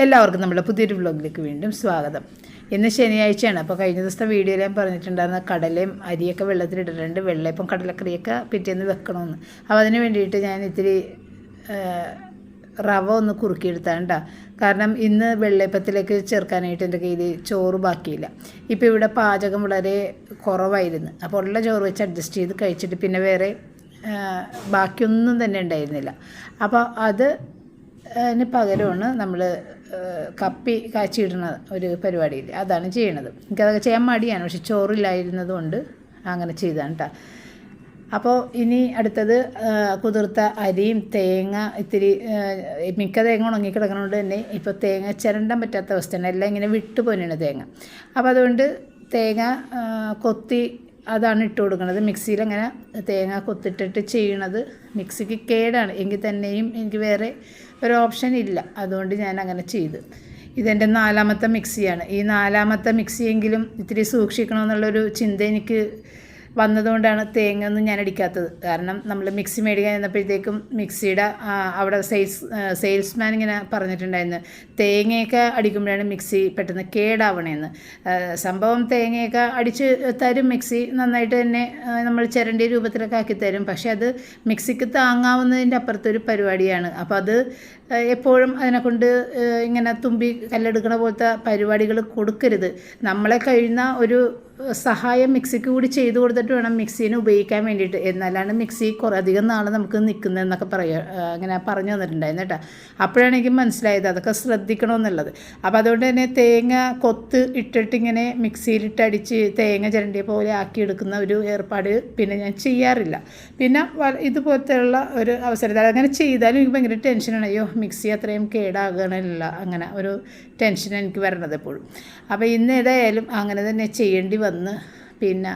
എല്ലാവർക്കും നമ്മുടെ പുതിയൊരു വ്ലോഗിലേക്ക് വീണ്ടും സ്വാഗതം. ഇന്ന് ശനിയാഴ്ചയാണ്. അപ്പോൾ കഴിഞ്ഞ ദിവസത്തെ വീഡിയോയിൽ ഞാൻ പറഞ്ഞിട്ടുണ്ടായിരുന്ന കടലയും അരിയൊക്കെ വെള്ളത്തിലിട്ടിട്ടുണ്ട് വെള്ളയപ്പം കടലക്കറിയൊക്കെ പിറ്റേന്ന് വെക്കണമെന്ന്. അപ്പോൾ അതിന് വേണ്ടിയിട്ട് ഞാൻ ഇത്തിരി റവ ഒന്ന് കുറുക്കിയെടുത്താണ്ടാ കാരണം ഇന്ന് വെള്ളയപ്പത്തിലേക്ക് ചേർക്കാനായിട്ട് എന്റെ കയ്യിൽ ചോറ് ബാക്കിയില്ല. ഇപ്പോൾ ഇവിടെ പാചകം വളരെ കുറവായിരുന്നു. അപ്പോൾ ഉള്ള ചോറ് വെച്ച് അഡ്ജസ്റ്റ് ചെയ്ത് കഴിച്ചിട്ട് പിന്നെ വേറെ ബാക്കിയൊന്നും തന്നെ ഉണ്ടായിരുന്നില്ല. അപ്പോൾ അത് അതിന് പകരമാണ് നമ്മൾ കപ്പി കാച്ചിടുന്ന ഒരു പരിപാടിയിൽ. അതാണ് ചെയ്യണത്. എനിക്കതൊക്കെ ചെയ്യാൻ മടിയാണ്. പക്ഷെ ചോറില്ലായിരുന്നത് കൊണ്ട് അങ്ങനെ ചെയ്താണ് കേട്ടോ അപ്പോൾ ഇനി അടുത്തത് കുതിർത്ത അരിയും തേങ്ങ ഇത്തിരി മിക്ക തേങ്ങ ഉണങ്ങിക്കിടക്കണോണ്ട് തന്നെ ഇപ്പോൾ തേങ്ങ ചിരണ്ടാൻ പറ്റാത്ത അവസ്ഥയാണ്. എല്ലാം ഇങ്ങനെ വിട്ടു തേങ്ങ. അപ്പോൾ അതുകൊണ്ട് തേങ്ങ കൊത്തി അതാണ് ഇട്ട് കൊടുക്കുന്നത് മിക്സിയിൽ അങ്ങനെ തേങ്ങ കൊത്തിട്ടിട്ട് ചെയ്യണത് മിക്സിക്ക് കേടാണ്. എങ്കിൽ തന്നെയും എനിക്ക് വേറെ ഒരു ഓപ്ഷൻ ഇല്ല. അതുകൊണ്ട് ഞാൻ അങ്ങനെ ചെയ്തു. ഇതെന്റെ നാലാമത്തെ മിക്സിയാണ്. ഈ നാലാമത്തെ മിക്സിയെങ്കിലും ഇത്തിരി സൂക്ഷിക്കണമെന്നുള്ളൊരു ചിന്ത എനിക്ക് വന്നതുകൊണ്ടാണ് തേങ്ങ ഒന്നും ഞാൻ അടിക്കാത്തത്. കാരണം നമ്മൾ മിക്സി മേടിക്കാൻ ചെന്നപ്പോഴത്തേക്കും മിക്സിയുടെ അവിടെ സെയിൽസ് സെയിൽസ്മാൻ ഇങ്ങനെ പറഞ്ഞിട്ടുണ്ടായിരുന്നു. തേങ്ങയൊക്കെ അടിക്കുമ്പോഴാണ് മിക്സി പെട്ടെന്ന് കേടാവണേന്ന്. സംഭവം തേങ്ങയൊക്കെ അടിച്ച് തരും മിക്സി നന്നായിട്ട് തന്നെ നമ്മൾ ചിരണ്ടി രൂപത്തിലൊക്കെ ആക്കി തരും. പക്ഷെ അത് മിക്സിക്ക് താങ്ങാവുന്നതിന്റെ അപ്പുറത്തൊരു പരിപാടിയാണ്. അപ്പോൾ അത് എപ്പോഴും അതിനെക്കൊണ്ട് ഇങ്ങനെ തുമ്പി കല്ലെടുക്കണ പോലത്തെ പരിപാടികൾ കൊടുക്കരുത്. നമ്മളെ കഴിയുന്ന ഒരു സഹായം മിക്സിക്ക് കൂടി ചെയ്തു കൊടുത്തിട്ട് വേണം മിക്സീനെ ഉപയോഗിക്കാൻ വേണ്ടിയിട്ട്. എന്നാലാണ് മിക്സി കുറേ അധികം നാൾ നമുക്ക് നിൽക്കുന്നതെന്നൊക്കെ പറയുക അങ്ങനെ പറഞ്ഞു തന്നിട്ടുണ്ടായിരുന്നു കേട്ടോ. അപ്പോഴാണ് എനിക്ക് മനസ്സിലായത് അതൊക്കെ ശ്രദ്ധിക്കണമെന്നുള്ളത്. അപ്പോൾ അതുകൊണ്ട് തന്നെ തേങ്ങ കൊത്ത് ഇട്ടിട്ട് ഇങ്ങനെ മിക്സിയിലിട്ട് അടിച്ച് തേങ്ങ ചിരണ്ടിയ പോലെ ആക്കിയെടുക്കുന്ന ഒരു ഏർപ്പാട് പിന്നെ ഞാൻ ചെയ്യാറില്ല. പിന്നെ ഇതുപോലത്തെയുള്ള ഒരു അവസരത്തിൽ അങ്ങനെ ചെയ്താലും എനിക്ക് ഭയങ്കര ടെൻഷനാണ്. അയ്യോ മിക്സി അത്രയും കേടാകണില്ല അങ്ങനെ ഒരു ടെൻഷൻ എനിക്ക് വരണത് എപ്പോഴും. അപ്പോൾ ഇന്ന് ഏതായാലും അങ്ങനെ തന്നെ ചെയ്യേണ്ടി വന്ന്. പിന്നെ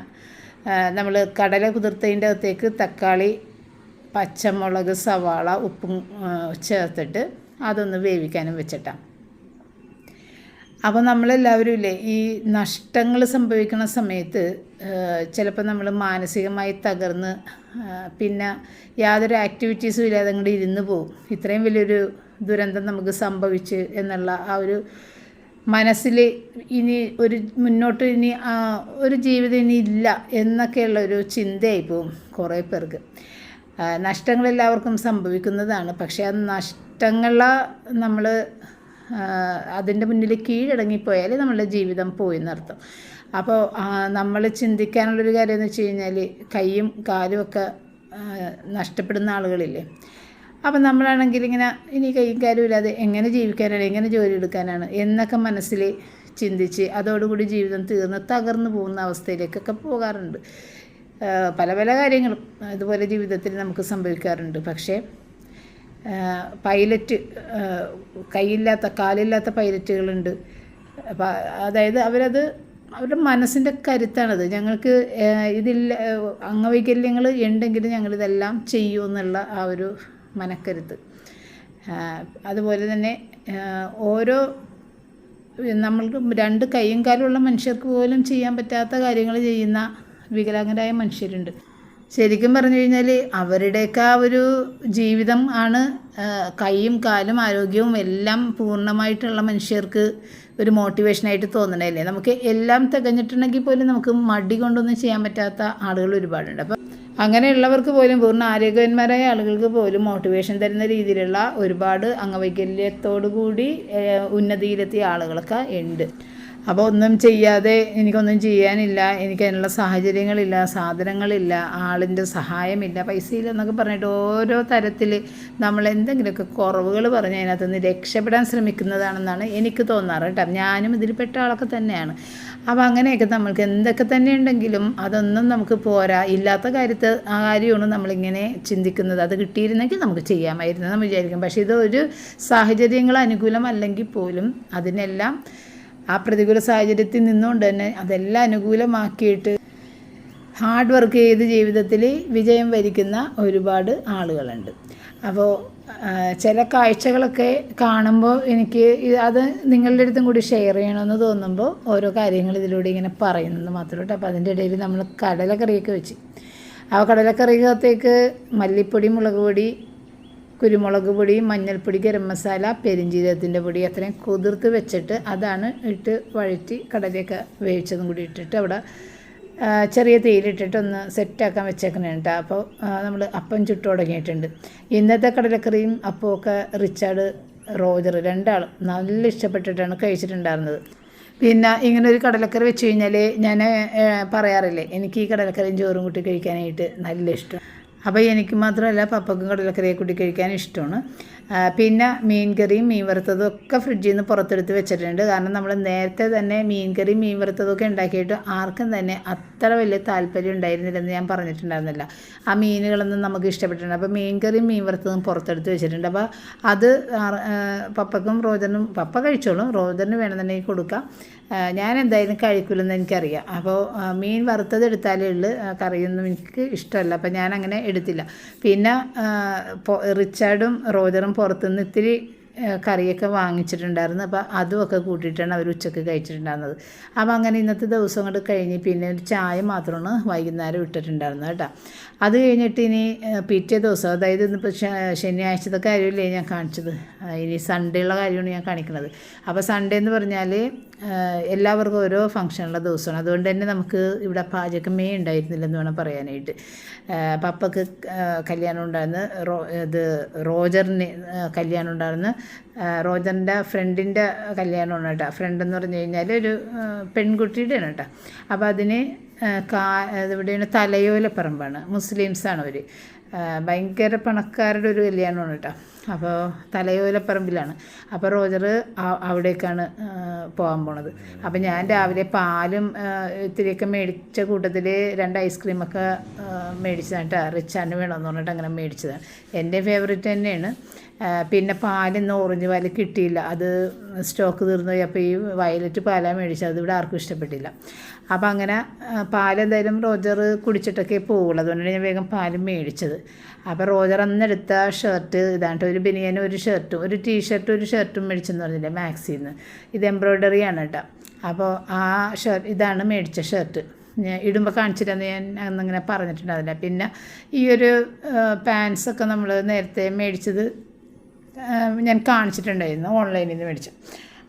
നമ്മൾ കടല കുതിർത്തതിന്റെ അകത്തേക്ക് തക്കാളി പച്ചമുളക് സവാള ഉപ്പും ചേർത്തിട്ട് അതൊന്ന് വേവിക്കാനും വെച്ചിട്ടാണ് അപ്പോൾ നമ്മളെല്ലാവരും ഇല്ലേ ഈ നഷ്ടങ്ങൾ സംഭവിക്കുന്ന സമയത്ത് ചിലപ്പോൾ നമ്മൾ മാനസികമായി തകർന്ന് പിന്നെ യാതൊരു ആക്ടിവിറ്റീസും ഇല്ലാതെ അങ്ങോട്ട് ഇരുന്ന് പോകും ഇത്രയും വലിയൊരു ദുരന്തം നമുക്ക് സംഭവിച്ച് എന്നുള്ള ആ ഒരു മനസ്സിൽ ഇനി ഒരു മുന്നോട്ട് ഇനി ഒരു ജീവിതം ഇനി ഇല്ല എന്നൊക്കെയുള്ള ഒരു ചിന്തയായി പോവും കുറേ പേർക്ക്. നഷ്ടങ്ങൾ എല്ലാവർക്കും സംഭവിക്കുന്നതാണ്. പക്ഷേ ആ നഷ്ടങ്ങളെ നമ്മൾ അതിന്റെ മുന്നിൽ കീഴടങ്ങിപ്പോയാൽ നമ്മളുടെ ജീവിതം പോയി എന്നർത്ഥം അപ്പോൾ നമ്മൾ ചിന്തിക്കാനുള്ളൊരു കാര്യം എന്ന് വെച്ച് കഴിഞ്ഞാൽ കൈയും കാലും ഒക്കെ ആ, നഷ്ടപ്പെടുന്ന ആളുകളില്ലേ? അപ്പം നമ്മളാണെങ്കിൽ ഇങ്ങനെ ഇനി കൈയും കാര്യമില്ലാതെ എങ്ങനെ ജീവിക്കാനാണ് എങ്ങനെ ജോലി എടുക്കാനാണ് എന്നൊക്കെ മനസ്സിൽ ചിന്തിച്ച് അതോടുകൂടി ജീവിതം തീർന്ന് തകർന്നു പോകുന്ന അവസ്ഥയിലേക്കൊക്കെ പോകാറുണ്ട്. പല പല കാര്യങ്ങളും ഇതുപോലെ ജീവിതത്തിൽ നമുക്ക് സംഭവിക്കാറുണ്ട്. പക്ഷേ പൈലറ്റ് കൈയില്ലാത്ത കാലില്ലാത്ത പൈലറ്റുകളുണ്ട്. അപ്പം അതായത് അവരത് അവരുടെ മനസ്സിന്റെ കരുത്താണത്. ഞങ്ങൾക്ക് ഇതില്ല അംഗവൈകല്യങ്ങൾ ഉണ്ടെങ്കിലും ഞങ്ങളിതെല്ലാം ചെയ്യുമെന്നുള്ള ആ ഒരു മനക്കരുത്ത്. ആ, അതുപോലെ തന്നെ ഓരോ നമ്മൾക്ക് രണ്ട് കൈയും കാലുമുള്ള മനുഷ്യർക്ക് പോലും ചെയ്യാൻ പറ്റാത്ത കാര്യങ്ങൾ ചെയ്യുന്ന വികലാംഗരായ മനുഷ്യരുണ്ട്. ശരിക്കും പറഞ്ഞു കഴിഞ്ഞാൽ അവരുടെയൊക്കെ ആ ഒരു ജീവിതം ആണ് കൈയും കാലും ആരോഗ്യവും എല്ലാം പൂർണമായിട്ടുള്ള മനുഷ്യർക്ക് ഒരു മോട്ടിവേഷനായിട്ട് തോന്നണല്ലേ നമുക്ക് എല്ലാം തികഞ്ഞിട്ടുണ്ടെങ്കിൽ പോലും നമുക്ക് മടി കൊണ്ടൊന്നും ചെയ്യാൻ പറ്റാത്ത ആളുകൾ ഒരുപാടുണ്ട്. അപ്പം അങ്ങനെയുള്ളവർക്ക് പോലും പൂർണ ആരോഗ്യവാന്മാരായ ആളുകൾക്ക് പോലും മോട്ടിവേഷൻ തരുന്ന രീതിയിലുള്ള ഒരുപാട് അംഗവൈകല്യത്തോടു കൂടി ഉന്നതിയിലെത്തിയ ആളുകളൊക്കെ ഉണ്ട്. അപ്പോൾ ഒന്നും ചെയ്യാതെ എനിക്കൊന്നും ചെയ്യാനില്ല എനിക്ക് അതിനുള്ള സാഹചര്യങ്ങളില്ല സാധനങ്ങളില്ല ആളിന്റെ സഹായമില്ല പൈസയില്ല എന്നൊക്കെ പറഞ്ഞിട്ട് ഓരോ തരത്തിൽ നമ്മൾ എന്തെങ്കിലുമൊക്കെ കുറവുകൾ പറഞ്ഞ് അതിനകത്തുനിന്ന് രക്ഷപ്പെടാൻ ശ്രമിക്കുന്നതാണെന്നാണ് എനിക്ക് തോന്നാറ് കേട്ടോ. ഞാനും ഇതിൽപ്പെട്ട ആളൊക്കെ തന്നെയാണ്. അപ്പോൾ അങ്ങനെയൊക്കെ നമ്മൾക്ക് എന്തൊക്കെ തന്നെ ഉണ്ടെങ്കിലും അതൊന്നും നമുക്ക് പോരാ. ഇല്ലാത്ത കാര്യത്തെ ആ കാര്യമാണ് നമ്മളിങ്ങനെ ചിന്തിക്കുന്നത്. അത് കിട്ടിയിരുന്നെങ്കിൽ നമുക്ക് ചെയ്യാമായിരുന്നു എന്ന് വിചാരിക്കും. പക്ഷേ ഇതൊരു സാഹചര്യങ്ങൾ അനുകൂലമല്ലെങ്കിൽ പോലും അതിനെല്ലാം ആ പ്രതികൂല സാഹചര്യത്തിൽ നിന്നുകൊണ്ട് തന്നെ അതെല്ലാം അനുകൂലമാക്കിയിട്ട് ഹാർഡ് വർക്ക് ചെയ്ത് ജീവിതത്തിൽ വിജയം വരിക്കുന്ന ഒരുപാട് ആളുകളുണ്ട്. അപ്പോൾ ചില കാഴ്ചകളൊക്കെ കാണുമ്പോൾ എനിക്ക് അത് നിങ്ങളുടെ അടുത്തും കൂടി ഷെയർ ചെയ്യണമെന്ന് തോന്നുമ്പോൾ ഓരോ കാര്യങ്ങൾ ഇതിലൂടെ ഇങ്ങനെ പറയുന്നത് മാത്രമേ കേട്ടോ അപ്പോൾ അതിന്റെ ഇടയിൽ നമ്മൾ കടലക്കറിയൊക്കെ വെച്ച്. ആ കടലക്കറിക്കകത്തേക്ക് മല്ലിപ്പൊടി മുളക് പൊടി കുരുമുളക് പൊടി മഞ്ഞൾപ്പൊടി ഗരം മസാല പെരിഞ്ജീരകത്തിന്റെ പൊടി അത്രയും കുതിർത്ത് വെച്ചിട്ട് അതാണ് ഇട്ട് വഴറ്റി കടലയൊക്കെ വേവിച്ചതും കൂടി ഇട്ടിട്ട് അവിടെ ചെറിയ തേയിലിട്ടിട്ടൊന്ന് സെറ്റാക്കാൻ വെച്ചേക്കണേ കേട്ടോ അപ്പോൾ നമ്മൾ അപ്പം ചുട്ടു തുടങ്ങിയിട്ടുണ്ട്. ഇന്നത്തെ കടലക്കറിയും അപ്പമൊക്കെ റിച്ചാർഡ് റോജർ രണ്ടാളും നല്ല ഇഷ്ടപ്പെട്ടിട്ടാണ് കഴിച്ചിട്ടുണ്ടായിരുന്നത്. പിന്നെ ഇങ്ങനെ ഒരു കടലക്കറി വെച്ച് കഴിഞ്ഞാൽ ഞാൻ പറയാറില്ലേ എനിക്ക് ഈ കടലക്കറിയും ചോറും കൂട്ടി കഴിക്കാനായിട്ട് നല്ല ഇഷ്ടം. അപ്പോൾ എനിക്ക് മാത്രമല്ല പപ്പക്കും കടലക്കറിയെ കൂട്ടി കഴിക്കാൻ ഇഷ്ടമാണ്. പിന്നെ മീൻ കറിയും മീൻ വറുത്തതും ഒക്കെ ഫ്രിഡ്ജിൽ നിന്ന് പുറത്തെടുത്ത് വെച്ചിട്ടുണ്ട്. കാരണം നമ്മൾ നേരത്തെ തന്നെ മീൻ കറിയും മീൻ വറുത്തതൊക്കെ ഉണ്ടാക്കിയിട്ട് ആർക്കും തന്നെ അത്ര വലിയ താല്പര്യം ഉണ്ടായിരുന്നില്ലെന്ന് ഞാൻ പറഞ്ഞിട്ടുണ്ടായിരുന്നില്ല. ആ മീനുകളൊന്നും നമുക്ക് ഇഷ്ടപ്പെട്ടിട്ടുണ്ട്. അപ്പോൾ മീൻ കറിയും മീൻ വറുത്തതും പുറത്തെടുത്ത് വെച്ചിട്ടുണ്ട്. അപ്പോൾ അത് പപ്പക്കും റോദനും പപ്പ കഴിച്ചോളും റോജറിന് വേണമെന്നുണ്ടെങ്കിൽ കൊടുക്കാം. ഞാൻ എന്തായാലും കഴിക്കില്ലെന്ന് എനിക്കറിയാം. അപ്പോൾ മീൻ വറുത്തത് എടുത്താലേ ഉള്ളൂ. കറിയൊന്നും എനിക്ക് ഇഷ്ടമല്ല. അപ്പോൾ ഞാൻ അങ്ങനെ എടുത്തില്ല. പിന്നെ റിച്ചാർഡും റോജറും പുറത്തുനിന്ന് ഇത്തിരി കറിയൊക്കെ വാങ്ങിച്ചിട്ടുണ്ടായിരുന്നു. അപ്പോൾ അതുമൊക്കെ കൂട്ടിയിട്ടാണ് അവർ ഉച്ചയ്ക്ക് കഴിച്ചിട്ടുണ്ടായിരുന്നത്. അപ്പോൾ അങ്ങനെ ഇന്നത്തെ ദിവസം കൊണ്ട് കഴിഞ്ഞ് പിന്നെ ഒരു ചായ മാത്രമാണ് വൈകുന്നേരം ഇട്ടിട്ടുണ്ടായിരുന്നത് കേട്ടോ. അത് കഴിഞ്ഞിട്ട് ഇനി പിറ്റേ ദിവസം അതായത് ഇന്നിപ്പോൾ ശനിയാഴ്ചത്തെ കാര്യമില്ലേ ഞാൻ കാണിച്ചത്? ഇനി സൺഡേ ഉള്ള കാര്യമാണ് ഞാൻ കാണിക്കുന്നത് അപ്പോൾ സൺഡേ എന്ന് പറഞ്ഞാൽ എല്ലാവർക്കും ഓരോ ഫംഗ്ഷനുള്ള ദിവസമാണ്. അതുകൊണ്ട് തന്നെ നമുക്ക് ഇവിടെ പാചകമേ ഉണ്ടായിരുന്നില്ലെന്ന് വേണം പറയാനായിട്ട്. പപ്പക്ക് കല്യാണം ഉണ്ടായിരുന്നു റോ ഇത് റോജറിന് കല്യാണം ഉണ്ടായിരുന്നു റോജറിന്റെ ഫ്രണ്ടിന്റെ കല്യാണമാണ് കേട്ടോ. ഫ്രണ്ട് എന്ന് പറഞ്ഞു കഴിഞ്ഞാൽ ഒരു പെൺകുട്ടിയുടെയാണ് കേട്ടോ. അപ്പോൾ അതിന് കാ ഇവിടെയാണ് തലയോലപ്പറമ്പാണ്. മുസ്ലിംസാണ് അവർ ഭയങ്കര പണക്കാരുടെ ഒരു കല്യാണമാണ് കേട്ടോ. അപ്പോൾ തലയോലപ്പറമ്പിലാണ്. അപ്പോൾ റോജർ അവിടേക്കാണ് പോകാൻ പോണത്. അപ്പോൾ ഞാൻ രാവിലെ പാലും ഇത്തിരിയൊക്കെ മേടിച്ച കൂട്ടത്തിൽ രണ്ട് ഐസ്ക്രീമൊക്കെ മേടിച്ചതാണ്. കേട്ടോ റിച്ചാന്റെ വേണമെന്ന് പറഞ്ഞിട്ട് അങ്ങനെ മേടിച്ചതാണ്. എന്റെ ഫേവറേറ്റ് തന്നെയാണ്. പിന്നെ പാലിന്ന് ഓറഞ്ച് പാൽ കിട്ടിയില്ല. അത് സ്റ്റോക്ക് തീർന്നു പോയി. അപ്പോൾ ഈ വയലറ്റ് പാലാണ് മേടിച്ചത്. അത് ഇവിടെ ആർക്കും ഇഷ്ടപ്പെട്ടില്ല. അപ്പോൾ അങ്ങനെ പാലെന്തായാലും റോജർ കുടിച്ചിട്ടൊക്കെ പോവുള്ളൂ. അതുകൊണ്ടാണ് ഞാൻ വേഗം പാലും മേടിച്ചത്. അപ്പോൾ റോജർ അന്നെടുത്ത ഷർട്ട് ഇതാണ്ട് ബനിയനും ഒരു ഷർട്ടും ഒരു ടീഷർട്ടും ഒരു ഷർട്ടും മേടിച്ചെന്ന് പറഞ്ഞില്ലേ മാക്സിന്ന്. ഇത് എംബ്രോയ്ഡറി ആണ് കേട്ടോ. അപ്പോൾ ആ ഷർട്ട് ഇതാണ് മേടിച്ച ഷർട്ട്. ഞാൻ ഇടുമ്പോൾ കാണിച്ചിട്ടെന്ന് ഞാൻ അന്നിങ്ങനെ പറഞ്ഞിട്ടുണ്ടാവില്ല പിന്നെ ഈ ഒരു പാൻസൊക്കെ നമ്മൾ നേരത്തെ മേടിച്ചത് ഞാൻ കാണിച്ചിട്ടുണ്ടായിരുന്നു ഓൺലൈനിൽ നിന്ന് മേടിച്ചു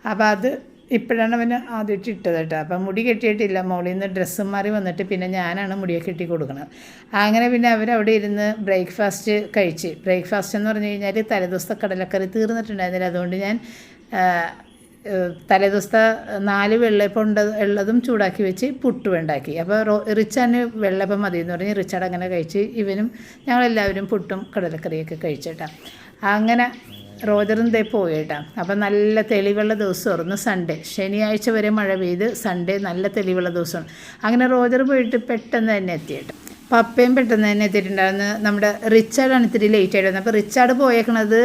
അപ്പോൾ അത് ഇപ്പോഴാണ് അവന് ആദ്യമായിട്ട് ഇട്ടത് കേട്ടോ. അപ്പം മുടി കെട്ടിയിട്ടില്ല. മോളിൽ നിന്ന് ഡ്രസ്സ് മാറി വന്നിട്ട് പിന്നെ ഞാനാണ് മുടിയൊക്കെ കെട്ടി കൊടുക്കുന്നത് അങ്ങനെ പിന്നെ അവരവിടെ ഇരുന്ന് ബ്രേക്ക്ഫാസ്റ്റ് കഴിച്ച്. ബ്രേക്ക്ഫാസ്റ്റ് എന്ന് പറഞ്ഞു കഴിഞ്ഞാൽ തലേദിവസത്തെ കടലക്കറി തീർന്നിട്ടുണ്ടായിരുന്നില്ല. അതുകൊണ്ട് ഞാൻ തലേദിവസത്തെ നാല് വെള്ളപ്പം ഉണ്ട് ഉള്ളതും ചൂടാക്കി വെച്ച് പുട്ട് ഉണ്ടാക്കി. അപ്പോൾ റോ റിച്ചാന് വെള്ളപ്പം മതി എന്ന് പറഞ്ഞ് റിച്ചാട് അങ്ങനെ കഴിച്ച് ഇവനും ഞങ്ങളെല്ലാവരും പുട്ടും കടലക്കറിയൊക്കെ കഴിച്ചേട്ടാ അങ്ങനെ റോജറും ദേ പോയേട്ടാ. അപ്പം നല്ല തെളിവുള്ള ദിവസമായിരുന്നു സൺഡേ ശനിയാഴ്ച വരെ മഴ പെയ്ത് സൺഡേ നല്ല തെളിവുള്ള ദിവസമാണ് അങ്ങനെ റോജർ പോയിട്ട് പെട്ടെന്ന് തന്നെ എത്തിയേട്ടാ. പപ്പയും പെട്ടെന്ന് തന്നെ എത്തിയിട്ടുണ്ടായിരുന്നു. നമ്മുടെ റിച്ചാർഡാണ് ഇത്തിരി ലേറ്റ് ആയിട്ട് അപ്പോൾ റിച്ചാർഡ് പോയേക്കണത്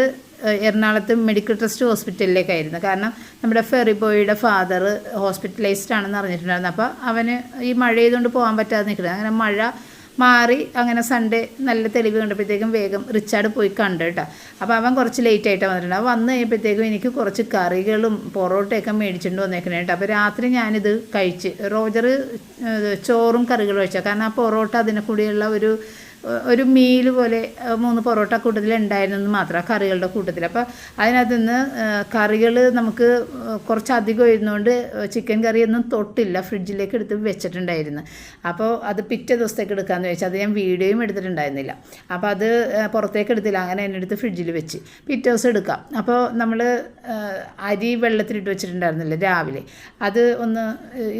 എറണാകുളത്ത് മെഡിക്കൽ ട്രസ്റ്റ് ഹോസ്പിറ്റലിലേക്കായിരുന്നു കാരണം നമ്മുടെ ഫെറി ബോയിയുടെ ഫാദർ ഹോസ്പിറ്റലൈസ്ഡ് ആണെന്ന് അറിഞ്ഞിട്ടുണ്ടായിരുന്നു. അപ്പോൾ അവന് ഈ മഴ ചെയ്തുകൊണ്ട് പോകാൻ പറ്റാതെ നിൽക്കുന്നത്. അങ്ങനെ മഴ മാറി അങ്ങനെ സൺഡേ നല്ല തെളിവ് കണ്ടപ്പോഴത്തേക്കും വേഗം റിച്ചാർഡ് പോയി കണ്ടു കേട്ടോ. അപ്പോൾ അവൻ കുറച്ച് ലേറ്റ് ആയിട്ട് വന്നിട്ടുണ്ട്. അവൻ വന്ന് എനിക്ക് കുറച്ച് കറികളും പൊറോട്ടയൊക്കെ മേടിച്ചിട്ട് വന്നേക്കണേ കേട്ടോ. അപ്പോൾ രാത്രി ഞാനിത് കഴിച്ച്. റോജർ ചോറും കറികളും കഴിച്ചാൽ കാരണം ആ പൊറോട്ട അതിനെ കൂടിയുള്ള ഒരു ഒരു മീൽ പോലെ മൂന്ന് പൊറോട്ട കൂട്ടത്തിലുണ്ടായിരുന്നു മാത്രം കറികളുടെ കൂട്ടത്തിൽ. അപ്പോൾ അതിനകത്ത് നിന്ന് കറികൾ നമുക്ക് കുറച്ചധികം ഇരുന്നുകൊണ്ട് ചിക്കൻ കറിയൊന്നും തൊട്ടില്ല ഫ്രിഡ്ജിലേക്ക് എടുത്ത് വെച്ചിട്ടുണ്ടായിരുന്നു. അപ്പോൾ അത് പിറ്റേ ദിവസത്തേക്ക് എടുക്കാമെന്ന് വെച്ചാൽ അത് ഞാൻ വീഡിയോയും എടുത്തിട്ടുണ്ടായിരുന്നില്ല. അപ്പോൾ അത് പുറത്തേക്ക് എടുത്തില്ല. അങ്ങനെ എന്നെ എടുത്ത് ഫ്രിഡ്ജിൽ വെച്ച് പിറ്റേ ദിവസം എടുക്കാം. അപ്പോൾ നമ്മൾ അരി വെള്ളത്തിലിട്ട് വെച്ചിട്ടുണ്ടായിരുന്നില്ല രാവിലെ. അത് ഒന്ന്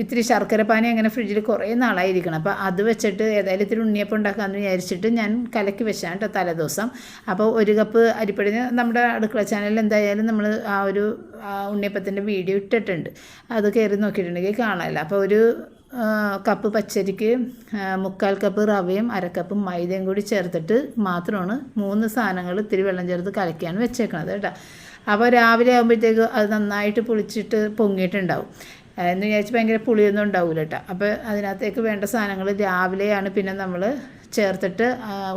ഇത്തിരി ശർക്കര പാനി അങ്ങനെ ഫ്രിഡ്ജിൽ കുറേ നാളായിരിക്കണം. അപ്പോൾ അത് വെച്ചിട്ട് ഏതായാലും ഇത്തിരി ഉണ്ണിയപ്പം ഉണ്ടാക്കാമെന്ന് വിചാരിച്ചിട്ട് ഞാൻ കലക്കി വെച്ചാണ് കേട്ടോ തലേദിവസം. അപ്പോൾ ഒരു കപ്പ് അരിപ്പൊടി നമ്മുടെ അടുക്കള ചാനലിൽ എന്തായാലും നമ്മൾ ആ ഒരു ഉണ്ണിയപ്പത്തിന്റെ വീഡിയോ ഇട്ടിട്ടുണ്ട്. അത് കയറി നോക്കിയിട്ടുണ്ടെങ്കിൽ കാണാമല്ലോ അപ്പോൾ ഒരു കപ്പ് പച്ചരിക്ക് മുക്കാൽ കപ്പ് റവയും അരക്കപ്പ് മൈദയും കൂടി ചേർത്തിട്ട് മാത്രമാണ് മൂന്ന് സാധനങ്ങൾ ഇത്തിരി വെള്ളം ചേർത്ത് കലക്കിയാണ് വെച്ചേക്കണത് കേട്ടോ. അപ്പോൾ രാവിലെ ആകുമ്പോഴത്തേക്ക് അത് നന്നായിട്ട് പുളിച്ചിട്ട് പൊങ്ങിയിട്ടുണ്ടാവും. എന്ന് വിചാരിച്ച് ഭയങ്കര പുളിയൊന്നും ഉണ്ടാവില്ല കേട്ടോ അപ്പോൾ അതിനകത്തേക്ക് വേണ്ട സാധനങ്ങൾ രാവിലെയാണ് പിന്നെ നമ്മൾ ചേർത്തിട്ട്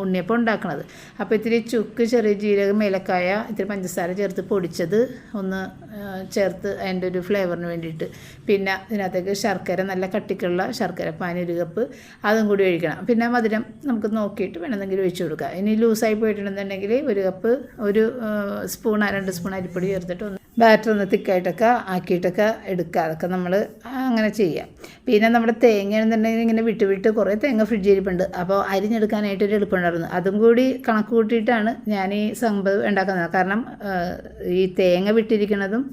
ഉണ്ണിയപ്പം ഉണ്ടാക്കുന്നത് അപ്പോൾ ഇത്തിരി ചുക്ക് ചെറിയ ജീരകം ഏലക്കായ ഇത്തിരി പഞ്ചസാര ചേർത്ത് പൊടിച്ചത് ഒന്ന് ചേർത്ത് അതിന്റെ ഒരു ഫ്ലേവറിന് വേണ്ടിയിട്ട്. പിന്നെ ഇതിനകത്തേക്ക് ശർക്കര നല്ല കട്ടിക്കുള്ള ശർക്കര പാനി ഒരു കപ്പ് അതും കൂടി ഒഴിക്കണം. പിന്നെ മധുരം നമുക്ക് നോക്കിയിട്ട് വേണമെന്നെങ്കിൽ ഒഴിച്ചു കൊടുക്കുക ഇനി ലൂസായി പോയിട്ടുണ്ടെന്നുണ്ടെങ്കിൽ ഒരു കപ്പ് ഒരു സ്പൂൺ രണ്ട് സ്പൂൺ അരിപ്പൊടി ചേർത്തിട്ട് ഒന്ന് ബാറ്റർ ഒന്ന് തിക്കായിട്ടൊക്കെ ആക്കിയിട്ടൊക്കെ എടുക്കുക. അതൊക്കെ നമ്മൾ അങ്ങനെ ചെയ്യാം. പിന്നെ നമ്മുടെ തേങ്ങ എന്നുണ്ടെങ്കിൽ ഇങ്ങനെ വിട്ട് വിട്ട് കുറേ തേങ്ങ ഫ്രിഡ്ജിൽ ഇരിപ്പുണ്ട്. അപ്പോൾ അരിഞ്ഞെടുക്കാനായിട്ട് ഒരു എളുപ്പമുണ്ടായിരുന്നു. അതും കൂടി കണക്ക് കൂട്ടിയിട്ടാണ് ഞാൻ ഈ സംഭവം ഉണ്ടാക്കുന്നത്. കാരണം ഈ തേങ്ങ വിട്ടിരിക്കുന്നതും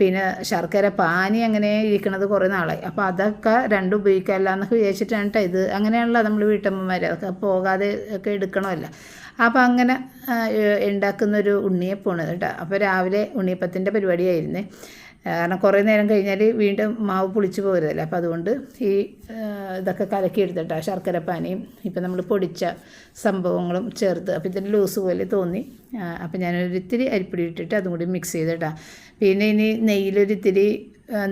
പിന്നെ ശർക്കര പാനി അങ്ങനെ ഇരിക്കുന്നത് കുറേ നാളായി. അപ്പോൾ അതൊക്കെ രണ്ടും ഉപയോഗിക്കാമല്ല എന്നൊക്കെ വിചാരിച്ചിട്ടാണ് ട്ടോ ഇത്. അങ്ങനെയാണല്ലോ നമ്മൾ വീട്ടമ്മമാർ അതൊക്കെ പോകാതെ ഒക്കെ എടുക്കണമല്ല. അപ്പോൾ അങ്ങനെ ഉണ്ടാക്കുന്നൊരു ഉണ്ണിയപ്പമാണ് കേട്ടോ അപ്പോൾ രാവിലെ ഉണ്ണിയപ്പത്തിന്റെ പരിപാടിയായിരുന്നേ. കാരണം കുറേ നേരം കഴിഞ്ഞാൽ വീണ്ടും മാവ് പുളിച്ച് പോരുതല്ലേ. അപ്പോൾ അതുകൊണ്ട് ഈ ഇതൊക്കെ കലക്കി എടുത്തിട്ടാ ശർക്കര പാനിയും ഇപ്പം നമ്മൾ പൊടിച്ച സംഭവങ്ങളും ചേർത്ത്. അപ്പോൾ ഇതിന്റെ ലൂസ് പോലെ തോന്നി. അപ്പം അപ്പോൾ ഞാനൊരു ഇത്തിരി അരിപ്പൊടി ഇട്ടിട്ട് അതും കൂടി മിക്സ് ചെയ്തിട്ടാ. പിന്നെ ഇനി നെയ്യിലൊരു ഇത്തിരി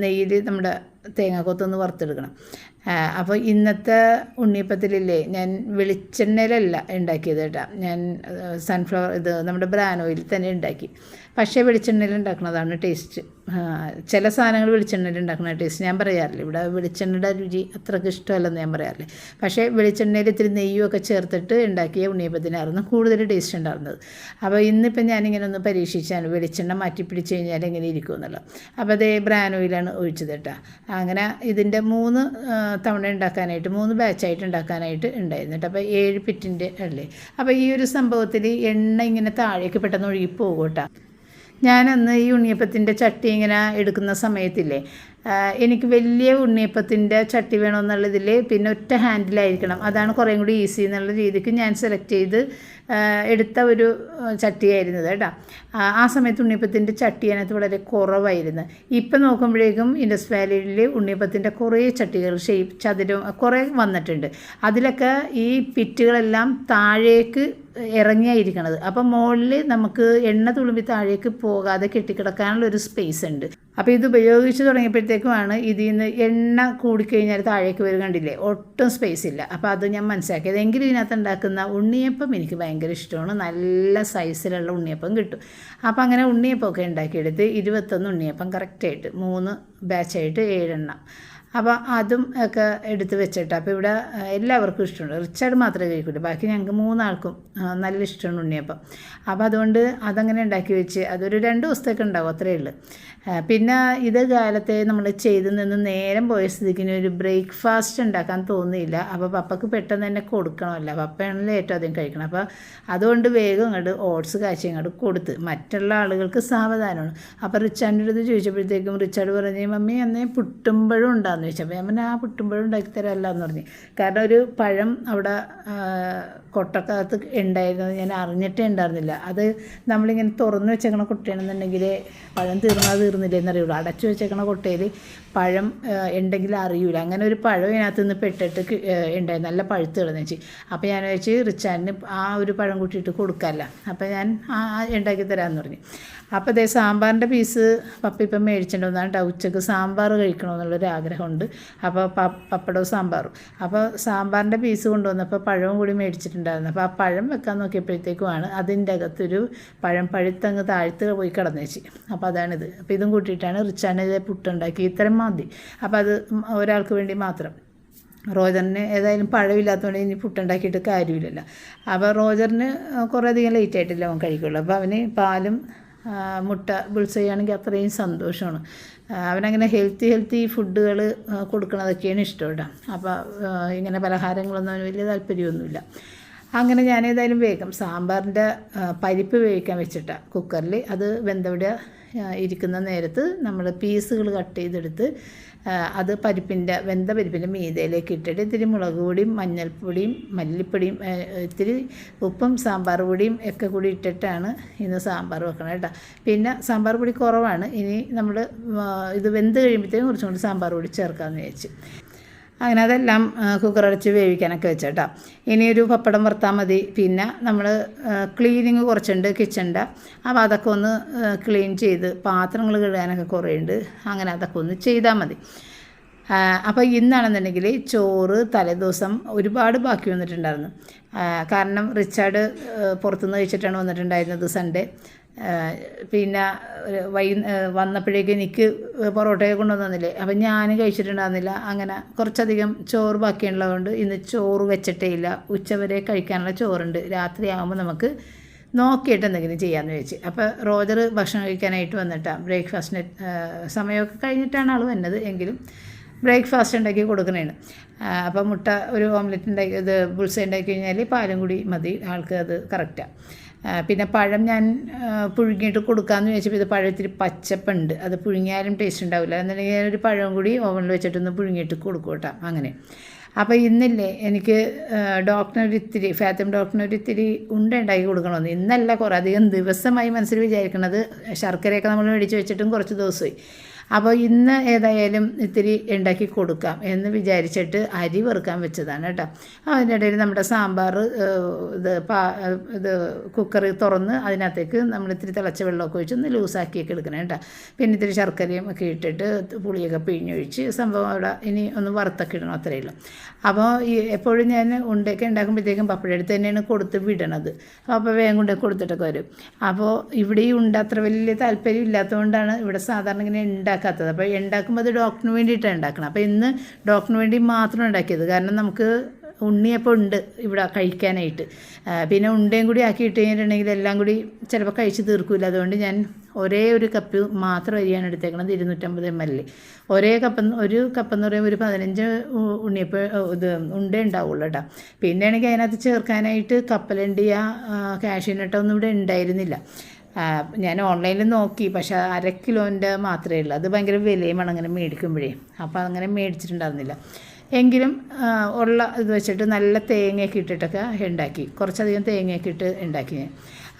നെയ്യിൽ നമ്മുടെ തേങ്ങാക്കൊത്തൊന്ന് വറുത്തെടുക്കണം. അപ്പോൾ ഇന്നത്തെ ഉണ്ണിയപ്പത്തിലില്ലേ ഞാൻ വെളിച്ചെണ്ണയിലല്ല ഉണ്ടാക്കിയത് കേട്ടോ. ഞാൻ സൺഫ്ലവർ ഇത് നമ്മുടെ ബ്രാൻ ഓയിൽ തന്നെ ഉണ്ടാക്കി. പക്ഷേ വെളിച്ചെണ്ണയിൽ ഉണ്ടാക്കുന്നതാണ് ടേസ്റ്റ് ചില സാധനങ്ങൾ വെളിച്ചെണ്ണയിൽ ഉണ്ടാക്കുന്ന ടേസ്റ്റ് ഞാൻ പറയാറില്ല ഇവിടെ വെളിച്ചെണ്ണയുടെ രുചി അത്രയ്ക്ക് ഇഷ്ടമല്ലെന്ന് ഞാൻ പറയാറില്ല. പക്ഷേ വെളിച്ചെണ്ണയിൽ ഇത്തിരി നെയ്യും ഒക്കെ ചേർത്തിട്ട് ഉണ്ടാക്കിയ ഉണ്ണിയപ്പത്തിനായിരുന്നു കൂടുതൽ ടേസ്റ്റ് ഉണ്ടാകുന്നത് അപ്പോൾ ഇന്നിപ്പം ഞാനിങ്ങനെ ഒന്ന് പരീക്ഷിച്ചാണ് വെളിച്ചെണ്ണ മാറ്റി പിടിച്ച് കഴിഞ്ഞാൽ എങ്ങനെ ഇരിക്കും എന്നുള്ളത്. അപ്പോൾ അതേ ബ്രാൻ ഓയിലാണ് ഒഴിച്ചത് കേട്ടോ. അങ്ങനെ ഇതിന്റെ മൂന്ന് തവണ ഉണ്ടാക്കാനായിട്ട് മൂന്ന് ബാച്ചായിട്ട് ഉണ്ടാക്കാനായിട്ട് ഉണ്ടായിരുന്നു കേട്ടോ. അപ്പോൾ ഏഴ് പിറ്റിന്റെ അല്ലേ. അപ്പോൾ ഈ ഒരു സംഭവത്തിൽ എണ്ണ ഇങ്ങനെ താഴേക്ക് പെട്ടെന്ന് ഒഴുകിപ്പോകും കേട്ടോ. ഞാനന്ന് ഈ ഉണ്ണിയപ്പത്തിന്റെ ചട്ടി ഇങ്ങനെ എടുക്കുന്ന സമയത്തില്ലേ എനിക്ക് വലിയ ഉണ്ണിയപ്പത്തിന്റെ ചട്ടി വേണമെന്നുള്ളതിൽ പിന്നെ ഒറ്റ ഹാൻഡിലായിരിക്കണം അതാണ് കുറേം കൂടി ഈസി എന്നുള്ള രീതിക്ക് ഞാൻ സെലക്ട് ചെയ്ത് എടുത്ത ഒരു ചട്ടിയായിരുന്നത് കേട്ടോ. ആ, ആ സമയത്ത് ഉണ്ണിയപ്പത്തിന്റെ ചട്ടി അതിനകത്ത് വളരെ കുറവായിരുന്നു. ഇപ്പം നോക്കുമ്പോഴേക്കും ഇൻഡസ് വാലിയിൽ ഉണ്ണിയപ്പത്തിന്റെ കുറേ ചട്ടികൾ ഷേപ്പ് ചതുരം കുറേ വന്നിട്ടുണ്ട്. അതിലൊക്കെ ഈ പിറ്റുകളെല്ലാം താഴേക്ക് ഇറങ്ങിയായിരിക്കണത്. അപ്പം മുകളിൽ നമുക്ക് എണ്ണ തുളുമ്പി താഴേക്ക് പോകാതെ കെട്ടിക്കിടക്കാനുള്ള ഒരു സ്പേസ് ഉണ്ട്. അപ്പോൾ ഇത് ഉപയോഗിച്ച് തുടങ്ങിയപ്പോഴത്തേക്കുമാണ് ഇതിൽ നിന്ന് എണ്ണ കൂടിക്കഴിഞ്ഞാൽ താഴേക്ക് വരും കണ്ടില്ലേ? ഒട്ടും സ്പേസ് ഇല്ല. അപ്പോൾ അത് ഞാൻ മനസ്സിലാക്കിയത്. എങ്കിലും ഇതിനകത്ത് ഉണ്ടാക്കുന്ന ഉണ്ണിയപ്പം എനിക്ക് ഭയങ്കര ഇഷ്ടമാണ്. നല്ല സൈസിലുള്ള ഉണ്ണിയപ്പം കിട്ടും. അപ്പോൾ അങ്ങനെ ഉണ്ണിയപ്പമൊക്കെ ഉണ്ടാക്കിയെടുത്ത് ഇരുപത്തൊന്ന് ഉണ്ണിയപ്പം കറക്റ്റായിട്ട് മൂന്ന് ബാച്ചായിട്ട് ഏഴെണ്ണം. അപ്പോൾ അതും ഒക്കെ എടുത്ത് വെച്ചിട്ട് അപ്പോൾ ഇവിടെ എല്ലാവർക്കും ഇഷ്ടമുണ്ട്. റിച്ചാർഡ് മാത്രമേ കഴിക്കൂല ബാക്കി ഞങ്ങൾക്ക് മൂന്നാൾക്കും നല്ല ഇഷ്ടമാണ് ഉണ്ണിയപ്പം. അപ്പോൾ അതുകൊണ്ട് അതങ്ങനെ ഉണ്ടാക്കി വെച്ച് അതൊരു രണ്ട് ദിവസത്തേക്ക് ഉണ്ടാവും അത്രയേ ഉള്ളൂ. പിന്നെ ഇത് കാലത്തെ നമ്മൾ ചെയ്ത് നിന്ന് നേരം പോയ സ്ഥിതിക്കിന് ഒരു ബ്രേക്ക്ഫാസ്റ്റ് ഉണ്ടാക്കാൻ തോന്നിയില്ല. അപ്പോൾ പപ്പക്ക് പെട്ടെന്ന് തന്നെ കൊടുക്കണമല്ല. പപ്പയാണല്ലോ ഏറ്റവും അധികം കഴിക്കണം അപ്പോൾ അതുകൊണ്ട് വേഗം ഇങ്ങോട്ട് ഓട്സ് കാച്ചി ഇങ്ങോട്ട് കൊടുത്ത് മറ്റുള്ള ആളുകൾക്ക് സാവധാനമാണ്. അപ്പോൾ റിച്ചാർഡിന്റെ അടുത്ത് ചോദിച്ചപ്പോഴത്തേക്കും റിച്ചാർഡ് പറഞ്ഞു മമ്മി അന്നേ പുട്ടുമ്പഴം ഉണ്ടാന്ന് ചോദിച്ചപ്പോൾ ഞാൻ പറഞ്ഞു ആ പുട്ടുമ്പോഴും ഉണ്ടാക്കി തരാമല്ല എന്ന് പറഞ്ഞു. കാരണം ഒരു പഴം അവിടെ കൊട്ടക്കകത്ത് ഉണ്ടായിരുന്നത് ഞാൻ അറിഞ്ഞിട്ടേ ഉണ്ടായിരുന്നില്ല. അത് നമ്മളിങ്ങനെ തുറന്ന് വെച്ചേക്കണ കൊട്ടയാണെന്നുണ്ടെങ്കിൽ പഴം തീർന്നാൽ തീർന്നില്ല എന്നറിയുള്ളൂ അടച്ചു വെച്ചേക്കണ കൊട്ടയിൽ പഴം ഉണ്ടെങ്കിൽ അറിയൂല. അങ്ങനെ ഒരു പഴം ഇതിനകത്ത് നിന്ന് പെട്ടിട്ട് ഉണ്ടായി നല്ല പഴുത്ത് കിടന്നു വെച്ച് അപ്പോൾ ഞാൻ വെച്ച് റിച്ചാനിന് ആ ഒരു പഴം കൂട്ടിയിട്ട് കൊടുക്കാമല്ല അപ്പോൾ ഞാൻ ആ ഉണ്ടാക്കി തരാമെന്ന് പറഞ്ഞു. അപ്പോൾ അതേ സാമ്പാറിന്റെ പീസ് പപ്പ ഇപ്പം മേടിച്ചിട്ട് വന്നാണ് ട്ടോ ഉച്ചയ്ക്ക് സാമ്പാർ കഴിക്കണമെന്നുള്ളൊരു ആഗ്രഹമുണ്ട് അപ്പോൾ പപ്പടവും സാമ്പാറും. അപ്പോൾ സാമ്പാറിന്റെ പീസ് കൊണ്ടുവന്നപ്പോൾ പഴവും കൂടി മേടിച്ചിട്ടുണ്ടായിരുന്നു. അപ്പോൾ ആ പഴം വെക്കാൻ നോക്കിയപ്പോഴത്തേക്കുമാണ് അതിന്റെ അകത്തൊരു പഴം പഴുത്തങ്ങ് താഴ്ത്ത് പോയി കിടന്നേച്ച്. അപ്പോൾ അതാണിത്. അപ്പോൾ ഇതും കൂട്ടിയിട്ടാണ് റിച്ചാനിലെ പുട്ടുണ്ടാക്കി. ഇത്രയും മതി. അപ്പോൾ അത് ഒരാൾക്ക് വേണ്ടി മാത്രം. റോജറിന് ഏതായാലും പഴമില്ലാത്തതുകൊണ്ട് ഇനി പുട്ടുണ്ടാക്കിയിട്ട് കാര്യമില്ലല്ലോ. അപ്പോൾ റോജറിന് കുറേ അധികം ലേറ്റ് ആയിട്ടില്ല അവൻ കഴിക്കുള്ളൂ. അപ്പോൾ അവന് പാലും മുട്ട ബുൾസ് അത്രയും സന്തോഷമാണ്. അവനങ്ങനെ ഹെൽത്തി ഹെൽത്തി ഫുഡുകൾ കൊടുക്കണതൊക്കെയാണ് ഇഷ്ടം കേട്ടോ. അപ്പോൾ ഇങ്ങനെ പലഹാരങ്ങളൊന്നും അവന് വലിയ താല്പര്യമൊന്നുമില്ല. അങ്ങനെ ഞാൻ ഏതായാലും വേഗം സാമ്പാറിന്റെ പരിപ്പ് വേവിക്കാൻ വെച്ചിട്ടാണ് കുക്കറിൽ അത് വെന്തവിടെ ഇരിക്കുന്ന നേരത്ത് നമ്മൾ പീസുകൾ കട്ട് ചെയ്തെടുത്ത് അത് പരിപ്പിന്റെ വെന്ത പരിപ്പിന്റെ മീതയിലേക്ക് ഇട്ടിട്ട് ഇത്തിരി മുളക് പൊടിയും മഞ്ഞൾപ്പൊടിയും മല്ലിപ്പൊടിയും ഇത്തിരി ഉപ്പും സാമ്പാർ പൊടിയും ഒക്കെ കൂടി ഇട്ടിട്ടാണ് ഇന്ന് സാമ്പാർ വെക്കണം കേട്ടോ. പിന്നെ സാമ്പാർ പൊടി കുറവാണ്. ഇനി നമ്മൾ ഇത് വെന്ത് കഴിയുമ്പോഴത്തേക്കും കുറച്ചും കൂടി സാമ്പാർ പൊടി ചേർക്കാമെന്ന് വിചാരിച്ചു. അങ്ങനെ അതെല്ലാം കുക്കർ അടച്ച് വേവിക്കാനൊക്കെ വെച്ചേട്ടാ. ഇനി ഒരു പപ്പടം വറുത്താൽ മതി. പിന്നെ നമ്മൾ ക്ലീനിങ് കുറച്ചുണ്ട് കിച്ചണിന്റെ അപ്പോൾ അതൊക്കെ ഒന്ന് ക്ലീൻ ചെയ്ത് പാത്രങ്ങൾ കഴുകാനൊക്കെ കുറേ ഉണ്ട് അങ്ങനെ അതൊക്കെ ഒന്ന് ചെയ്താൽ മതി. അപ്പോൾ ഇന്നാണെന്നുണ്ടെങ്കിൽ ചോറ് തലേദിവസം ഒരുപാട് ബാക്കി വന്നിട്ടുണ്ടായിരുന്നു. കാരണം റിച്ചാർഡ് പുറത്തുനിന്ന് കഴിച്ചിട്ടാണ് വന്നിട്ടുണ്ടായിരുന്നത് സൺഡേ. പിന്നെ വൈ വന്നപ്പോഴേക്കും എനിക്ക് പൊറോട്ടയൊക്കെ കൊണ്ടുവന്നില്ലേ അപ്പം ഞാൻ കഴിച്ചിട്ടുണ്ടായിരുന്നില്ല. അങ്ങനെ കുറച്ചധികം ചോറ് ബാക്കിയുള്ളതുകൊണ്ട് ഇന്ന് ചോറ് വെച്ചിട്ടേ ഇല്ല. ഉച്ചവരെ കഴിക്കാനുള്ള ചോറുണ്ട്. രാത്രിയാകുമ്പോൾ നമുക്ക് നോക്കിയിട്ട് എന്തെങ്കിലും ചെയ്യാമെന്ന് ചോദിച്ചു അപ്പോൾ റോജർ ഭക്ഷണം കഴിക്കാനായിട്ട് വന്നിട്ടാണ് ബ്രേക്ക്ഫാസ്റ്റിന് സമയമൊക്കെ കഴിഞ്ഞിട്ടാണ് ആൾ വന്നത്. എങ്കിലും ബ്രേക്ക്ഫാസ്റ്റ് ഉണ്ടാക്കി കൊടുക്കണേണ്. അപ്പോൾ മുട്ട ഒരു ഓംലെറ്റ് ഉണ്ടാക്കി ഇത് ബുൾസ ഉണ്ടാക്കി കഴിഞ്ഞാൽ പാലും കൂടി മതി. ആൾക്ക് അത് കറക്റ്റാണ് പിന്നെ പഴം ഞാൻ പുഴുങ്ങിയിട്ട് കൊടുക്കാമെന്ന് ചോദിച്ചപ്പോൾ ഇത് പഴം ഇത്തിരി പച്ചപ്പുണ്ട്. അത് പുഴുങ്ങിയാലും ടേസ്റ്റ് ഉണ്ടാവില്ല എന്നുണ്ടെങ്കിൽ ഒരു പഴം കൂടി ഓവനിൽ വെച്ചിട്ടൊന്ന് പുഴുങ്ങിയിട്ട് കൊടുക്കും കേട്ടോ അങ്ങനെ. അപ്പോൾ ഇന്നില്ലേ എനിക്ക് ഡോക്ടറിനൊരു ഇത്തിരി ഫാത്തം ഡോക്ടറിനൊരു ഇത്തിരി ഉണ്ട ഉണ്ടാക്കി കൊടുക്കണമെന്ന്. ഇന്നല്ല കുറേ അധികം ദിവസമായി മനസ്സിൽ വിചാരിക്കണത് ശർക്കരയൊക്കെ നമ്മൾ മേടിച്ച് വെച്ചിട്ടും കുറച്ച് ദിവസമായി. അപ്പോൾ ഇന്ന് ഏതായാലും ഇത്തിരി ഉണ്ടാക്കി കൊടുക്കാം എന്ന് വിചാരിച്ചിട്ട് അരി വെറുക്കാൻ വെച്ചതാണ് കേട്ടോ. അതിന്റെ ഇടയിൽ നമ്മുടെ സാമ്പാർ ഇത് പാ ഇത് കുക്കർ തുറന്ന് അതിനകത്തേക്ക് നമ്മൾ ഇത്തിരി തിളച്ച വെള്ളമൊക്കെ ഒഴിച്ച് ഒന്ന് ലൂസാക്കിയൊക്കെ എടുക്കണം കേട്ടോ. പിന്നെ ഇത്തിരി ശർക്കരയും ഒക്കെ ഇട്ടിട്ട് പുളിയൊക്കെ പിഴിഞ്ഞൊഴിച്ച് സംഭവം അവിടെ ഇനി ഒന്ന് വറുത്തൊക്കെ ഇടണം അത്രയേ ഉള്ളൂ. അപ്പോൾ ഈ എപ്പോഴും ഞാൻ ഉണ്ടയൊക്കെ ഉണ്ടാക്കുമ്പോഴത്തേക്കും പപ്പയുടെ അടുത്ത് തന്നെയാണ് കൊടുത്ത് വിടണത്. അപ്പോൾ വേഗം കൊണ്ട് കൊടുത്തിട്ടൊക്കെ വരും. അപ്പോൾ ഇവിടെ ഈ ഉണ്ട അത്ര വലിയ താല്പര്യം ഇല്ലാത്തതുകൊണ്ടാണ് ഇവിടെ സാധാരണ ഇങ്ങനെ ഉണ്ടാക്കാത്തത്. അപ്പോൾ ഉണ്ടാക്കുമ്പോൾ അത് ഡോക്ടറിന് വേണ്ടിയിട്ടാണ് ഉണ്ടാക്കണം. അപ്പോൾ ഇന്ന് ഡോക്ടറിന് വേണ്ടി മാത്രം ഉണ്ടാക്കിയത്. കാരണം നമുക്ക് ഉണ്ണിയപ്പം ഉണ്ട് ഇവിടെ കഴിക്കാനായിട്ട്. പിന്നെ ഉണ്ടയും കൂടി ആക്കി ഇട്ട് കഴിഞ്ഞിട്ടുണ്ടെങ്കിൽ എല്ലാം കൂടി ചിലപ്പോൾ കഴിച്ച് തീർക്കില്ല അതുകൊണ്ട് ഞാൻ ഒരേ ഒരു കപ്പ് മാത്രം അരിയാണ് എടുത്തേക്കണത് ഇരുന്നൂറ്റമ്പത് എം എൽ. ഒരേ കപ്പ് ഒരു കപ്പ് എന്ന് പറയുമ്പോൾ ഒരു പതിനഞ്ച് ഉണ്ണിയപ്പം ഇത് ഉണ്ട ഉണ്ടാവുള്ളൂ കേട്ടോ. പിന്നെ ആണെങ്കിൽ അതിനകത്ത് ചേർക്കാനായിട്ട് കപ്പലണ്ടിയ കാഷ്യൂനട്ടൊന്നും ഇവിടെ ഉണ്ടായിരുന്നില്ല. ഞാൻ ഓൺലൈനിൽ നോക്കി പക്ഷെ അര കിലോന്റെ മാത്രമേ ഉള്ളൂ. അത് ഭയങ്കര വിലയുമാണ് അങ്ങനെ മേടിക്കുമ്പോഴേ. അപ്പോൾ അങ്ങനെ മേടിച്ചിട്ടുണ്ടായിരുന്നില്ല. എങ്കിലും ഉള്ള ഇത് വെച്ചിട്ട് നല്ല തേങ്ങയൊക്കെ ഇട്ടിട്ടൊക്കെ ഉണ്ടാക്കി. കുറച്ചധികം തേങ്ങയൊക്കെ ഇട്ട് ഉണ്ടാക്കി ഞാൻ.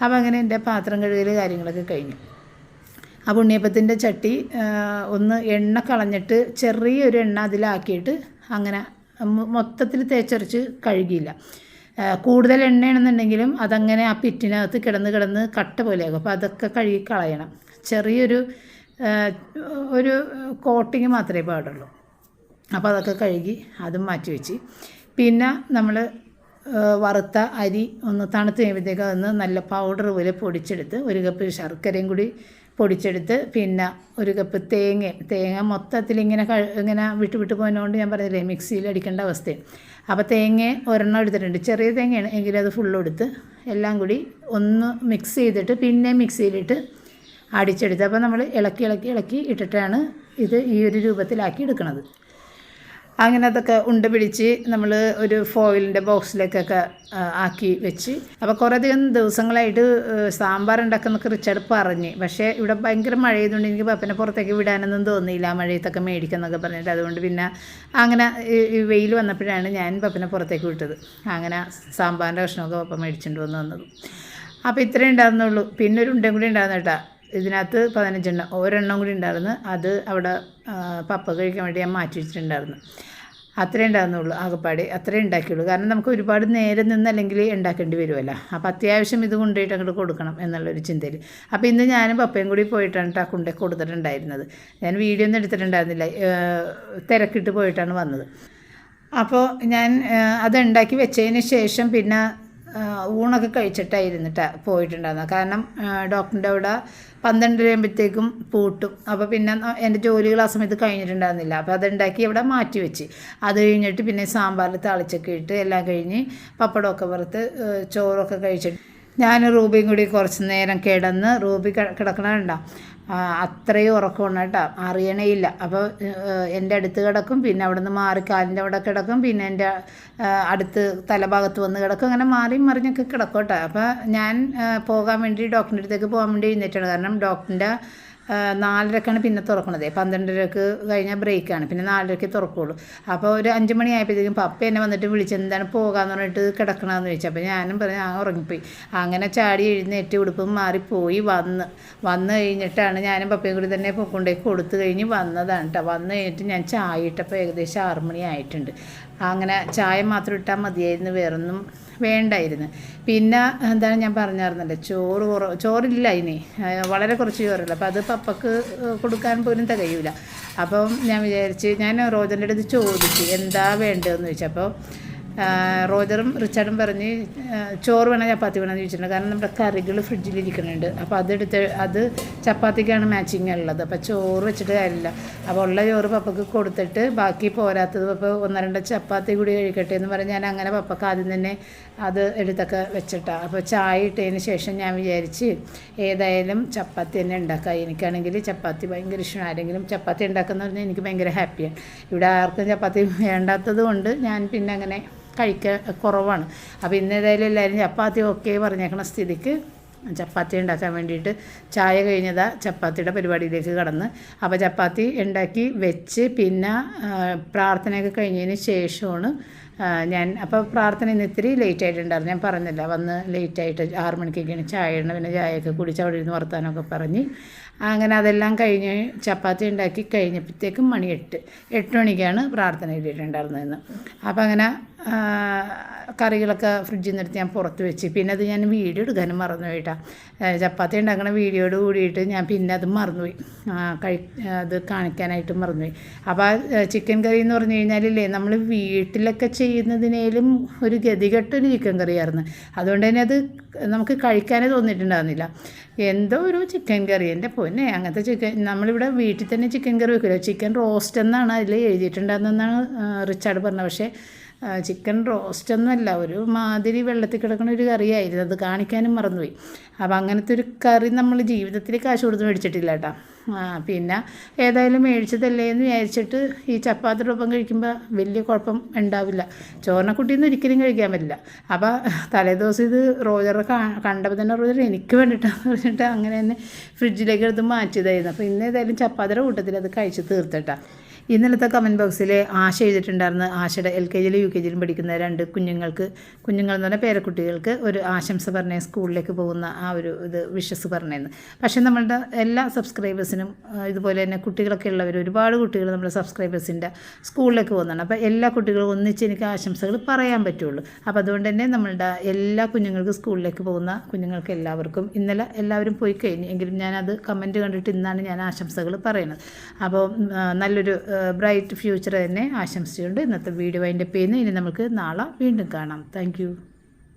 അപ്പോൾ അങ്ങനെ എന്റെ പാത്രം കഴുകൽ കാര്യങ്ങളൊക്കെ കഴിഞ്ഞു. ആ ഉണ്ണിയപ്പത്തിന്റെ ചട്ടി ഒന്ന് എണ്ണ കളഞ്ഞിട്ട് ചെറിയൊരു എണ്ണ അതിലാക്കിയിട്ട് അങ്ങനെ മൊത്തത്തിൽ തേച്ചരച്ച് കഴുകിയില്ല. കൂടുതൽ എണ്ണയാണെന്നുണ്ടെങ്കിലും അതങ്ങനെ ആ പിറ്റിനകത്ത് കിടന്ന് കിടന്ന് കട്ട പോലെയാകും. അപ്പോൾ അതൊക്കെ കഴുകി കളയണം. ചെറിയൊരു ഒരു കോട്ടിങ് മാത്രമേ പാടുള്ളൂ. അപ്പോൾ അതൊക്കെ കഴുകി അതും മാറ്റി വെച്ച്. പിന്നെ നമ്മൾ വറുത്ത അരി ഒന്ന് തണുത്ത് കഴിയുമ്പോഴത്തേക്ക് അതൊന്ന് നല്ല പൗഡർ പോലെ പൊടിച്ചെടുത്ത് ഒരു കപ്പ് ശർക്കരയും കൂടി പൊടിച്ചെടുത്ത് പിന്നെ ഒരു കപ്പ് തേങ്ങ തേങ്ങ മൊത്തത്തിൽ ഇങ്ങനെ ഇങ്ങനെ വിട്ട് വിട്ട് പോയതുകൊണ്ട് ഞാൻ പറഞ്ഞില്ലേ മിക്സിയിൽ അടിക്കേണ്ട അവസ്ഥയും. അപ്പോൾ തേങ്ങ ഒരെണ്ണം എടുത്തിട്ടുണ്ട്. ചെറിയ തേങ്ങയാണ് എങ്കിലും അത് ഫുള്ളും എടുത്ത് എല്ലാം കൂടി ഒന്ന് മിക്സ് ചെയ്തിട്ട് പിന്നെ മിക്സിയിലിട്ട് അടിച്ചെടുത്ത്. അപ്പോൾ നമ്മൾ ഇളക്കി ഇളക്കി ഇളക്കി ഇട്ടിട്ടാണ് ഇത് ഈ ഒരു രൂപത്തിലാക്കി എടുക്കുന്നത് അങ്ങനെ അതൊക്കെ ഉണ്ട പിടിച്ച് നമ്മൾ ഒരു ഫോയിലിന്റെ ബോക്സിലേക്കൊക്കെ ആക്കി വെച്ച്. അപ്പോൾ കുറേയധികം ദിവസങ്ങളായിട്ട് സാമ്പാർ ഉണ്ടാക്കുന്നൊക്കെ റിച്ചാർഡ് പറഞ്ഞ്. പക്ഷേ ഇവിടെ ഭയങ്കര മഴ ചെയ്തുകൊണ്ട് എനിക്ക് പപ്പനെ പുറത്തേക്ക് വിടാനൊന്നും തോന്നിയില്ല ആ മഴയത്തൊക്കെ മേടിക്കുന്നൊക്കെ പറഞ്ഞിട്ട്. അതുകൊണ്ട് പിന്നെ അങ്ങനെ വെയിൽ വന്നപ്പോഴാണ് ഞാൻ പപ്പനെ പുറത്തേക്ക് വിട്ടത്. അങ്ങനെ സാമ്പാറിന്റെ കഷ്ണമൊക്കെ പപ്പ മേടിച്ചുകൊണ്ട് വന്ന് വന്നത് അപ്പോൾ ഇത്രയേ ഉണ്ടായിരുന്നുള്ളൂ. പിന്നെ ഒരു ഉണ്ടായിരുന്നു കേട്ടോ. ഇതിനകത്ത് പതിനഞ്ചെണ്ണം ഒരെണ്ണം കൂടി ഉണ്ടായിരുന്നു. അത് അവിടെ പപ്പ കഴിക്കാൻ വേണ്ടി ഞാൻ മാറ്റി വെച്ചിട്ടുണ്ടായിരുന്നു. അത്രേ ഉണ്ടായിരുന്നുള്ളൂ ആകപ്പാടി. അത്രേ ഉണ്ടാക്കിയുള്ളൂ. കാരണം നമുക്ക് ഒരുപാട് നേരം നിന്നല്ലെങ്കിൽ ഉണ്ടാക്കേണ്ടി വരുമല്ലോ. അപ്പോൾ അത്യാവശ്യം ഇത് കൊണ്ടുപോയിട്ട് അങ്ങോട്ട് കൊടുക്കണം എന്നുള്ളൊരു ചിന്തയിൽ. അപ്പോൾ ഇന്ന് ഞാനും പപ്പയും കൂടി പോയിട്ടാണ് കേട്ടോ കൊണ്ടേ കൊടുത്തിട്ടുണ്ടായിരുന്നത്. ഞാൻ വീഡിയോ ഒന്നും എടുത്തിട്ടുണ്ടായിരുന്നില്ല. തിരക്കിട്ട് പോയിട്ടാണ് വന്നത്. അപ്പോൾ ഞാൻ അത് ഉണ്ടാക്കി വെച്ചതിന് ശേഷം പിന്നെ ഊണൊക്കെ കഴിച്ചിട്ടായിരുന്നിട്ടാ പോയിട്ടുണ്ടായിരുന്നത്. കാരണം ഡോക്ടറിന്റെ അവിടെ പന്ത്രണ്ടര ആകുമ്പോഴത്തേക്കും പൂട്ടും. അപ്പോൾ പിന്നെ എന്റെ ജോലികൾ ആ സമയത്ത് കഴിഞ്ഞിട്ടുണ്ടായിരുന്നില്ല. അപ്പോൾ അതുണ്ടാക്കി ഇവിടെ മാറ്റി വെച്ച്. അത് കഴിഞ്ഞിട്ട് പിന്നെ സാമ്പാറിൽ താളിച്ചൊക്കെ ഇട്ട് എല്ലാം കഴിഞ്ഞ് പപ്പടമൊക്കെ വറുത്ത് ചോറൊക്കെ കഴിച്ചിട്ട് ഞാൻ റൂബിയും കൂടി കുറച്ച് നേരം കിടന്ന് റൂബി കിടക്കണ കിടക്കണുണ്ടോ ആ, അത്രയും ഉറക്കമാണ് കേട്ടോ. അറിയണേയില്ല അപ്പോൾ എന്റെ അടുത്ത് കിടക്കും പിന്നെ അവിടെ നിന്ന് മാറി കാലിന്റെ അവിടെ കിടക്കും പിന്നെ എന്റെ അടുത്ത് തലഭാഗത്ത് വന്ന് കിടക്കും അങ്ങനെ മാറി മറിഞ്ഞൊക്കെ കിടക്കും കേട്ടോ. അപ്പോൾ ഞാൻ പോകാൻ വേണ്ടി ഡോക്ടറിന്റെ അടുത്തേക്ക് പോകാൻ വേണ്ടി എഴുന്നേറ്റാണ്. കാരണം ഡോക്ടറിന്റെ നാലരക്കാണ് പിന്നെ തുറക്കണത്. പന്ത്രണ്ടരക്ക് കഴിഞ്ഞാൽ ബ്രേക്കാണ് പിന്നെ നാലരക്ക് തുറക്കുള്ളൂ. അപ്പോൾ ഒരു അഞ്ച് മണി ആയപ്പോഴത്തേക്കും പപ്പ എന്നെ വന്നിട്ട് വിളിച്ച് എന്താണ് പോകാമെന്ന് പറഞ്ഞിട്ട് കിടക്കണമെന്ന് ചോദിച്ചു. അപ്പോൾ ഞാനും പറഞ്ഞു ആ ഉറങ്ങിപ്പോയി. അങ്ങനെ ചാടി എഴുന്നേറ്റ് ഉടുപ്പും മാറിപ്പോയി വന്ന്. വന്ന് കഴിഞ്ഞിട്ടാണ് ഞാനും പപ്പയും കൂടി തന്നെ കൊണ്ടുപോയി കൊടുത്തു കഴിഞ്ഞ് വന്നതാണ് കേട്ടോ വന്ന് കഴിഞ്ഞിട്ട് ഞാൻ ചായ ഇട്ടപ്പോൾ ഏകദേശം ആറ് മണി ആയിട്ടുണ്ട്. അങ്ങനെ ചായ മാത്രം ഇട്ടാൽ മതിയായിരുന്നു വേറൊന്നും വേണ്ടായിരുന്നു. പിന്നെ എന്താണ് ഞാൻ പറഞ്ഞായിരുന്നല്ലോ ചോറ് കുറ ചോറില്ല ഇനി. വളരെ കുറച്ച് ചോറുള്ളൂ അപ്പോൾ അത് പപ്പക്ക് കൊടുക്കാൻ പോലും തികയൂല. അപ്പം ഞാൻ വിചാരിച്ച് ഞാൻ റോജന്റെ അടുത്ത് ചോദിച്ചു എന്താ വേണ്ടതെന്ന് ചോദിച്ചപ്പോൾ റോജറും റിച്ചാർഡും പറഞ്ഞ് ചോറ് വേണം ചപ്പാത്തി വേണം എന്ന് ചോദിച്ചിട്ടുണ്ട്. കാരണം നമ്മുടെ കറികൾ ഫ്രിഡ്ജിലിരിക്കുന്നുണ്ട് അപ്പോൾ അതെടുത്ത് അത് ചപ്പാത്തിക്കാണ് മാച്ചിങ് ഉള്ളത്. അപ്പോൾ ചോറ് വെച്ചിട്ട് കാര്യമില്ല. അപ്പോൾ ഉള്ള ചോറ് പപ്പക്ക് കൊടുത്തിട്ട് ബാക്കി പോരാത്തത് പപ്പ ഒന്ന് രണ്ട് ചപ്പാത്തി കൂടി കഴിക്കട്ടെ എന്ന് പറഞ്ഞ് ഞാൻ അങ്ങനെ പപ്പക്ക് ആദ്യം തന്നെ അത് എടുത്തൊക്കെ വെച്ചിട്ടാണ് അപ്പോൾ ചായ ഇട്ടതിന് ശേഷം ഞാൻ വിചാരിച്ച് ഏതായാലും ചപ്പാത്തി തന്നെ ഉണ്ടാക്കാം. എനിക്കാണെങ്കിൽ ചപ്പാത്തി ഭയങ്കര ഇഷ്ടമാണ് ആരെങ്കിലും ചപ്പാത്തി ഉണ്ടാക്കുന്ന പറഞ്ഞാൽ എനിക്ക് ഭയങ്കര ഹാപ്പിയാണ് ഇവിടെ ആർക്കും ചപ്പാത്തി വേണ്ടാത്തത് കൊണ്ട് ഞാൻ പിന്നെ അങ്ങനെ കഴിക്കുക കുറവാണ്. അപ്പോൾ ഇന്ന് ഏതായാലും എല്ലാവരും ചപ്പാത്തി ഓക്കെ പറഞ്ഞേക്കണ സ്ഥിതിക്ക് ചപ്പാത്തി ഉണ്ടാക്കാൻ വേണ്ടിയിട്ട് ചായ കഴിഞ്ഞതാ ചപ്പാത്തിയുടെ പരിപാടിയിലേക്ക് കടന്ന്. അപ്പോൾ ചപ്പാത്തി ഉണ്ടാക്കി വെച്ച് പിന്നെ പ്രാർത്ഥനയൊക്കെ കഴിഞ്ഞതിന് ശേഷമാണ് ഞാൻ അപ്പോൾ പ്രാർത്ഥന ഇന്ന് ഇത്തിരി ലേറ്റ് ആയിട്ടുണ്ടായിരുന്നു. ഞാൻ പറഞ്ഞില്ല വന്ന് ലേറ്റ് ആയിട്ട് ആറ് മണിക്കൊക്കെയാണ് ചായ ഇടണം പിന്നെ ചായയൊക്കെ കുടിച്ച് അവിടെ ഇരുന്ന് വർത്താനമൊക്കെ പറഞ്ഞ് അങ്ങനെ അതെല്ലാം കഴിഞ്ഞ് ചപ്പാത്തി ഉണ്ടാക്കി കഴിഞ്ഞപ്പോഴത്തേക്കും മണി എട്ട് എട്ട് മണിക്കാണ് പ്രാർത്ഥന എഴുതിയിട്ടുണ്ടായിരുന്നതെന്ന് അപ്പോൾ അങ്ങനെ കറികളൊക്കെ ഫ്രിഡ്ജിൽ നിന്നെടുത്ത് ഞാൻ പുറത്ത് വെച്ച്. പിന്നെ അത് ഞാൻ വീഡിയോ എടുക്കാനും മറന്നു പോയിട്ടാ ചപ്പാത്തി ഉണ്ടാക്കണ വീഡിയോയോട് കൂടിയിട്ട് ഞാൻ പിന്നെ അത് മറന്നുപോയി കഴി അത് കാണിക്കാനായിട്ട് മറന്നുപോയി അപ്പോൾ ആ ചിക്കൻ കറി എന്ന് പറഞ്ഞു കഴിഞ്ഞാലില്ലേ നമ്മൾ വീട്ടിലൊക്കെ ചെയ്യുന്നതിനേലും ഒരു ഗതികെട്ടൊരു ചിക്കൻ കറിയായിരുന്നു. അതുകൊണ്ട് തന്നെ അത് നമുക്ക് കഴിക്കാനേ തോന്നിയിട്ടുണ്ടായിരുന്നില്ല. എന്തോ ഒരു ചിക്കൻ കറി. എന്റെ പൊന്നെ അങ്ങനത്തെ ചിക്കൻ നമ്മളിവിടെ വീട്ടിൽ തന്നെ ചിക്കൻ കറി വെക്കില്ല ചിക്കൻ റോസ്റ്റ് എന്നാണ് അതിൽ എഴുതിയിട്ടുണ്ടെന്നാണ് റിച്ചാർഡ് പറഞ്ഞത്. പക്ഷേ ചിക്കൻ റോസ്റ്റ് ഒന്നുമല്ല ഒരു മാതിരി വെള്ളത്തിൽ കിടക്കുന്ന ഒരു കറിയായിരുന്നു. അത് കാണിക്കാനും മറന്നുപോയി. അപ്പോൾ അങ്ങനത്തെ ഒരു കറി നമ്മൾ ജീവിതത്തിൽ കാശ് കൊടുത്ത് മേടിച്ചിട്ടില്ല കേട്ടോ. പിന്നെ ഏതായാലും മേടിച്ചതല്ലേ എന്ന് വിചാരിച്ചിട്ട് ഈ ചപ്പാത്തിയുടെ ഒപ്പം കഴിക്കുമ്പോൾ വലിയ കുഴപ്പം ഉണ്ടാവില്ല. ചോറിനെ കുട്ടിയൊന്നും ഒരിക്കലും കഴിക്കാൻ പറ്റില്ല. അപ്പോൾ തലേദിവസം ഇത് റോജറെ കണ്ടപ്പോൾ തന്നെ റോജർ എനിക്ക് വേണ്ടിയിട്ടാന്ന് പറഞ്ഞിട്ട് അങ്ങനെ തന്നെ ഫ്രിഡ്ജിലേക്ക് എടുത്ത് മാറ്റിയതായിരുന്നു. അപ്പോൾ ഇന്ന് ഏതായാലും ചപ്പാത്തിയുടെ കൂട്ടത്തിൽ അത് കഴിച്ച് തീർത്തിട്ടാണ് ഇന്നലത്തെ കമന്റ് ബോക്സിൽ ആശ എഴുതിയിട്ടുണ്ടായിരുന്നു. ആശയുടെ എൽ കെ ജിയിലും യു കെ ജിയിലും പഠിക്കുന്ന രണ്ട് കുഞ്ഞുങ്ങൾക്ക് കുഞ്ഞുങ്ങൾ എന്ന് പറഞ്ഞാൽ പേരക്കുട്ടികൾക്ക് ഒരു ആശംസ പറഞ്ഞ സ്കൂളിലേക്ക് പോകുന്ന ആ ഒരു ഇത് വിഷസ് പറഞ്ഞതെന്ന് പക്ഷേ നമ്മളുടെ എല്ലാ സബ്സ്ക്രൈബേഴ്സിനും ഇതുപോലെ തന്നെ കുട്ടികളൊക്കെ ഉള്ളവർ ഒരുപാട് കുട്ടികൾ നമ്മുടെ സബ്സ്ക്രൈബേഴ്സിന്റെ സ്കൂളിലേക്ക് പോകുന്നുണ്ട്. അപ്പോൾ എല്ലാ കുട്ടികളും ഒന്നിച്ച് എനിക്ക് ആശംസകൾ പറയാൻ പറ്റുള്ളൂ. അപ്പോൾ അതുകൊണ്ട് തന്നെ നമ്മളുടെ എല്ലാ കുഞ്ഞുങ്ങൾക്കും സ്കൂളിലേക്ക് പോകുന്ന കുഞ്ഞുങ്ങൾക്ക് എല്ലാവർക്കും ഇന്നലെ എല്ലാവരും പോയി കഴിഞ്ഞു. എങ്കിലും ഞാനത് കമന്റ് കണ്ടിട്ട് ഇന്നാണ് ഞാൻ ആശംസകൾ പറയുന്നത്. അപ്പോൾ നല്ലൊരു ബ്രൈറ്റ് ഫ്യൂച്ചർ തന്നെ ആശംസിച്ചുകൊണ്ട് ഇന്നത്തെ വീഡിയോ അതിന്റെ പേന്ന് ഇനി നമുക്ക് നാളെ വീണ്ടും കാണാം. താങ്ക്